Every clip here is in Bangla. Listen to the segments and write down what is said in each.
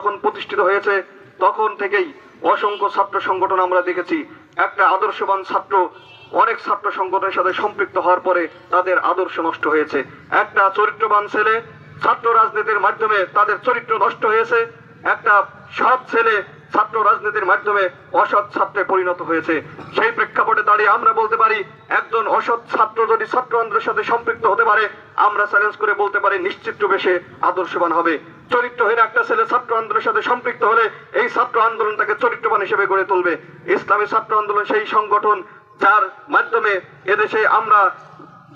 যখন প্রতিষ্ঠিত হয়েছে, তখন থেকেই অসংখ্য ছাত্র সংগঠন আমরা দেখেছি। একটা আদর্শবান ছাত্র, অনেক ছাত্র সংগঠনের সাথে সম্পৃক্ত হওয়ার পরে তাদের আদর্শ নষ্ট হয়েছে। একটা চরিত্রবান ছেলে, ছাত্র রাজনীতির মাধ্যমে তাদের চরিত্র নষ্ট হয়েছে। একটা সৎ ছেলে, ছাত্র রাজনীতির মাধ্যমে অসৎ ছাত্রে পরিণত হয়েছে। সেই প্রেক্ষাপটে দাঁড়িয়ে আমরা বলতে পারি, একজন অসৎ ছাত্র যদি ছাত্র আন্দোলনের সাথে সম্পৃক্ত হতে পারে, আমরা চ্যালেঞ্জ করে বলতে পারি, নিশ্চিত রূপে সে আদর্শবান হবে। চরিত্রহীন একটা ছেলে ছাত্র আন্দোলনের সাথে সম্পৃক্ত হলে এই ছাত্র আন্দোলন তাকে চরিত্রবান হিসেবে গড়ে তুলবে। ইসলামী ছাত্র আন্দোলন সেই সংগঠন যার মাধ্যমে এদেশে আমরা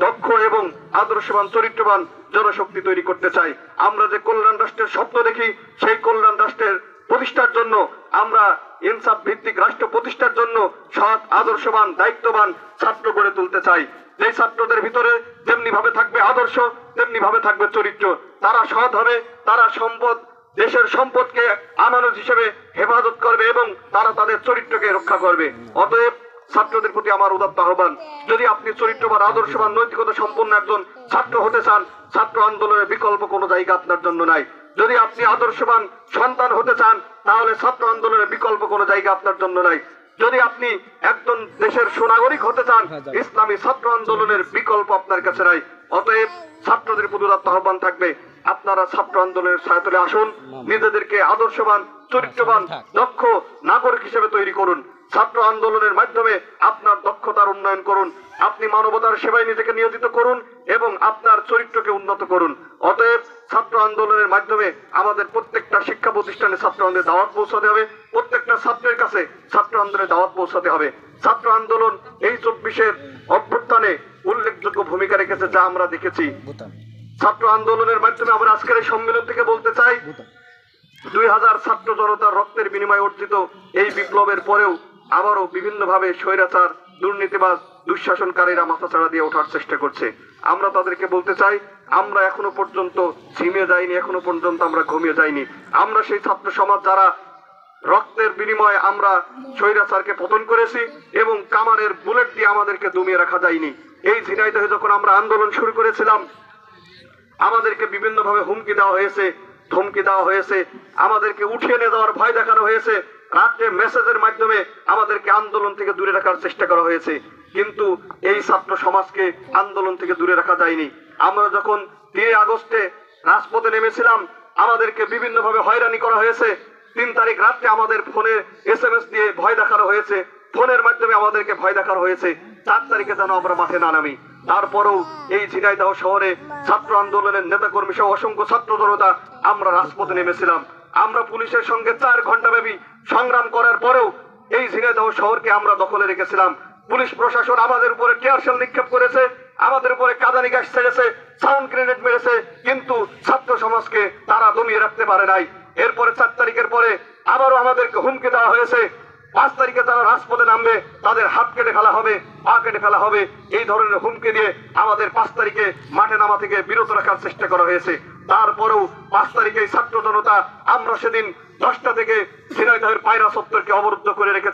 দক্ষ এবং আদর্শবান, চরিত্রবান জনশক্তি তৈরি করতে চাই। আমরা যে কল্যাণ রাষ্ট্রের স্বপ্ন দেখি, সেই কল্যাণ রাষ্ট্রের প্রতিষ্ঠার জন্য আমরা ইনসাফ ভিত্তিক রাষ্ট্র প্রতিষ্ঠার জন্য সৎ, আদর্শবান, দায়িত্ববান ছাত্র গড়ে তুলতে চাই। যে ছাত্রদের ভিতরে যেমনি ভাবে থাকবে আদর্শ তেমনি ভাবে থাকবে চরিত্র। তারা সৎ হবে, তারা সম্পদ, দেশের সম্পদকে আমানত হিসেবে হেফাজত করবে এবং তারা তাদের চরিত্রকে রক্ষা করবে। অতএব ছাত্রদের প্রতি আমার উদাত্ত আহ্বান, যদি আপনি চরিত্রবান, আদর্শবান, নৈতিকতা সম্পন্ন একজন ছাত্র হতে চান, ছাত্র আন্দোলনের বিকল্প কোনো জায়গা আপনার জন্য নাই। যদি আপনি আদর্শবান, সন্তান হতে চান, তাহলে ছাত্র আন্দোলনের বিকল্প কোনো জায়গা আপনার জন্য নাই। যদি আপনি একজন দেশের সুনাগরিক হতে চান, ইসলামী ছাত্র আন্দোলনের বিকল্প আপনার কাছে নাই। অতএব ছাত্রদের প্রতি উদাত্ত আহ্বান থাকবে আপনারা ছাত্র আন্দোলনের ছায়াতলে আসুন নিজেদেরকে আদর্শবান চরিত্রবান দক্ষ নাগরিক হিসেবে তৈরি করুন। ছাত্র আন্দোলনের মাধ্যমে আপনার দক্ষতার উন্নয়ন করুন আপনি মানবতার সেবায় নিজেকে নিয়োজিত করুন এবং আপনার চরিত্রকে উন্নত করুন। অতএব ছাত্র আন্দোলনের মাধ্যমে আমাদের প্রত্যেকটা শিক্ষা প্রতিষ্ঠানে ছাত্র আন্দোলনের দাওয়াত পৌঁছাতে হবে প্রত্যেকটা ছাত্রের কাছে ছাত্র আন্দোলনের দাওয়াত পৌঁছাতে হবে। ছাত্র আন্দোলন এই চব্বিশের অভ্যুত্থানে উল্লেখযোগ্য ভূমিকা রেখেছে যা আমরা দেখেছি। ছাত্র আন্দোলনের মাধ্যমে আমরা আজকের এই সম্মেলন থেকে বলতে চাই, দুই হাজার ছাত্র জনতার রক্তের বিনিময়ে অর্জিত এই বিপ্লবের পরেও আবারও বিভিন্নভাবে স্বৈরাচার, দুর্নীতিবাজ, দুঃশাসনকারীরা মাথাচাড়া দিয়ে ওঠার চেষ্টা করছে। আমরা তাদেরকে বলতে চাই, আমরা এখনও পর্যন্ত ঝিমিয়ে যাইনি, এখনও পর্যন্ত আমরা ঘুমিয়ে যাইনি। আমরা সেই ছাত্র সমাজ যারা রক্তের বিনিময়ে আমরা স্বৈরাচারকে পতন করেছি এবং কামানের বুলেট দিয়ে আমাদেরকে দমিয়ে রাখা যায়নি। এই ঝিনাইদহে যখন আমরা আন্দোলন শুরু করেছিলাম আমাদেরকে বিভিন্নভাবে হুমকি দেওয়া হয়েছে, ধমকি দেওয়া হয়েছে, আমাদেরকে উঠিয়ে নিয়ে যাওয়ার ভয় দেখানো হয়েছে। রাত্রে মেসেজের মাধ্যমে আমাদেরকে আন্দোলন থেকে দূরে রাখার চেষ্টা করা হয়েছে। কিন্তু এই ছাত্র সমাজকে আন্দোলন থেকে দূরে রাখা যায়নি। আমরা যখন তিন আগস্টে রাজপথে নেমেছিলাম, আমাদেরকে বিভিন্নভাবে হয়রানি করা হয়েছে। তিন তারিখ রাত্রে আমাদের ফোনে এস এম এস দিয়ে ভয় দেখানো হয়েছে। ফোনের মাধ্যমে আমাদেরকে ভয় দেখানো হয়েছে। চার তারিখে যেন আমরা মাঠে না নামি। তারপরেও এই ঝিনাইদহ শহরে ছাত্র আন্দোলনের নেতাকর্মী সহ অসংখ্য ছাত্র জনতা আমরা রাজপথে নেমেছিলাম। আমরা পুলিশের সঙ্গে চার ঘণ্টা ব্যাপী সংগ্রাম করার পরেও এই ঝিনাইদহ শহরকে আমরা দখলে রেখেছিলাম। পুলিশ প্রশাসন আমাদের উপরে টিয়ারশেল নিক্ষেপ করেছে, আমাদের উপরে কাদানি গ্যাস ছেড়েছে, সাউন্ড গ্রেনেড মেরেছে, কিন্তু ছাত্র সমাজকে তারা দমিয়ে রাখতে পারে নাই। এরপরে চার তারিখের পরে আবারও আমাদেরকে হুমকি দেওয়া হয়েছে। পাঁচ তারিখে তারা রাজপথে নামবে, তাদের হাত কেটে ফেলা হবে, পা কেটে ফেলা হবে। এই ধরনের হুমকি দিয়ে আমাদের পাঁচ তারিখে মাঠে নামা থেকে বিরত রাখার চেষ্টা করা হয়েছে। তারপরেও পাঁচ তারিখে ছাত্র জনতা আমরা সেদিন দশটা থেকে ঝিনাইদহের পায়রা সত্তরকে অবরুদ্ধ করে রেখেছি।